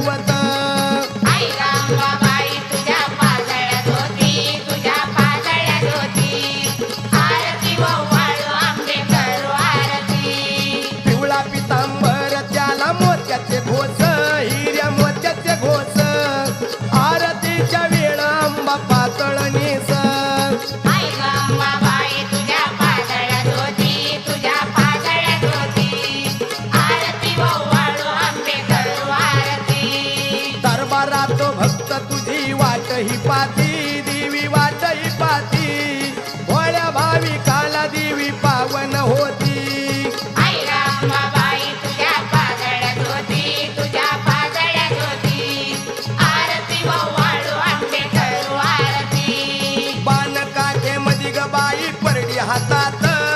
What तो भक्त तुझी वाट ही पाती. देवी वाट ही पाती. भोळ्या भावी काला देवी पावन होती. बाण काठे मधी ग बाई परडी हातात.